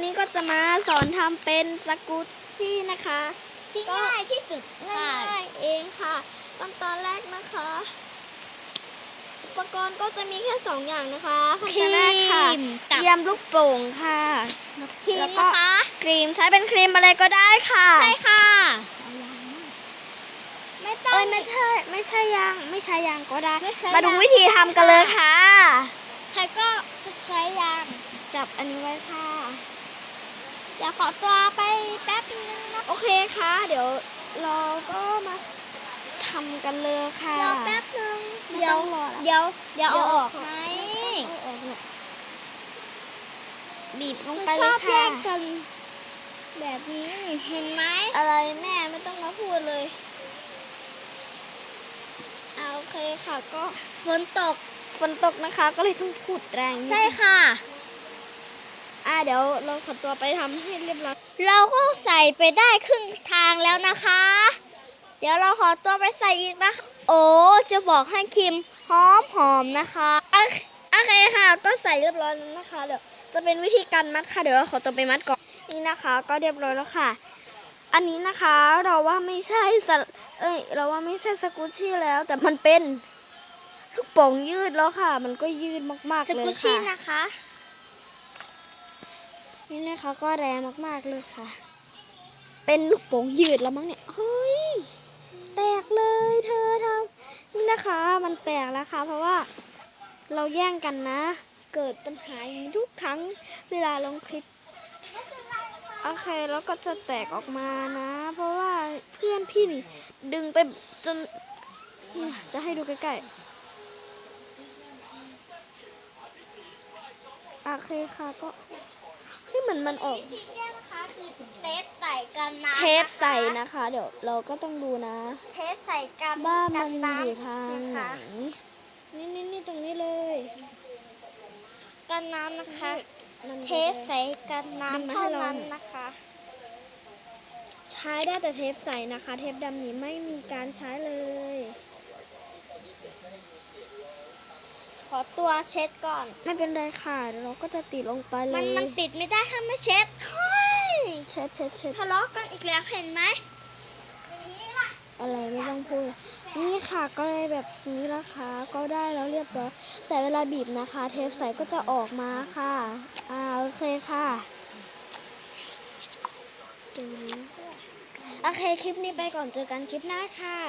วันนี้ก็จะมาสอนทำเป็นสกุชชี่นะคะ ที่ง่ายที่สุดค่ะง่ายๆเองค่ะขั้นตอนแรกนะคะ อุปกรณ์ก็จะมีแค่สองอย่างนะคะขั้นตอนแรกค่ะครีมกับเตรียมลูกโป่งค่ะครีแล้มวก็นะคะครีมใช้เป็นครีมอะไรก็ได้ค่ะ ใช่ค่ะไม่ต้อเอ้งยไม่ใช่ไม่ใช่ยางไม่ใช่ยางก็ได้ไม่ใช่มาดูยางวิธีทำกันเลยค่ะใครก็จะใช้ยางจับอันนี้ไว้ค่ะ เดี๋ยวขอตัวไปแป๊บนึงนะโอเคค่ะ เดี๋ยวเราก็มาทำกันเลยค่ะ เดี๋ยวแป๊บนึง ไม่เดี๋ยต้ว องรอละ เดี๋ยว เดี๋ยวเดี๋เอายวออกไหมเอาออกเนี่ยบีบลงคือไปชเลอยบแยค่ะ กกัน แบบนี้นี่เห็นไหมอะไรแม่ไม่ต้องมาพูดเลยเอาโอเคค่ะก็ฝนตกฝนตกนะคะ ก็เลยต้องพูดแรงนิดใช่ค่ะอ่า เดี๋ยวเราขอตัวไปทำให้เรียบร้อยเราก็ใส่ไปได้ครึ่งทางแล้วนะคะ เดี๋ยวเราขอตัวไปใส่อีกนะโอ้จะบอกให้ครีมหอมหอมนะคะโอเคโอเคค่ะก็ใส่เรียบร้อยแล้วนะคะ เดี๋ยวจะเป็นวิธีการมัดค่ะเดี๋ยวเราขอตัวไปมัดก่อนนี่นะคะ ก็เรียบร้อยแล้วค่ะ อันนี้นะคะเราว่าไม่ใช่สลเอ้ยเราว่าไม่ใช่สกุชชี่แล้ว แต่มันเป็นลูกโป่งยืดแล้วค่ะ มันก็ยืดมากๆเลยกุชชี่ค่ะนะคะ นี่นะคะก็แรงมากๆเลยค่ะ เป็นลูกโป่งยืดแล้วมั้งเนี่ยเฮ้ยแตกเลยเธอทำนี่นะคะ มันแตกแล้วค่ะ เพราะว่าเราแย่งกันนะ เกิดปัญหาอย่างทุกครั้งเวลาลงคลิปโอเคแล้วก็จะแตกออกมานะ เพราะว่าเพื่อนพี่นี่ดึงไปจนจะให้ดูใกล้ๆโอเคค่ะก็ เฮ้ยเหมือนมันออก ที่แยกนะคะคือเทปใส่กันน้ำเทปใส่นะคะ เดี๋ยวเราก็ต้องดูนะ เทปใส่กันว่ากัมันน้ำอยู่ทางนะไหนคะนี่นี่นี่ตรงนี้เลย กันน้ำนะคะ มันเทปใส่กันดึงน้ำมาให้เท่าเรานั้นนะคะ ใช้ได้แต่เทปใสนะคะ เทปดำนี้ไม่มีการใช้เลย ขอตัวเช็ดก่อน ไม่เป็นไรค่ะเดี๋ยวเราก็จะติดลงไปเลยมันมันติดไม่ได้ถ้าไม่เช็ดเฮ้ยเช็ดเช็ดเช็ดทะเลาะกันอีกแล้วเห็นไหมอะไรไม่ต้องพูด นี่ค่ะก็เลยแบบนี้นะคะ ก็ได้แล้วเรียบร้อยแต่เวลาบีบนะคะ เทปใสก็จะออกมาค่ะ อ่าโอเคค่ะโอเคคลิปนี้ไปก่อนเจอกันคลิปหน้าค่ะ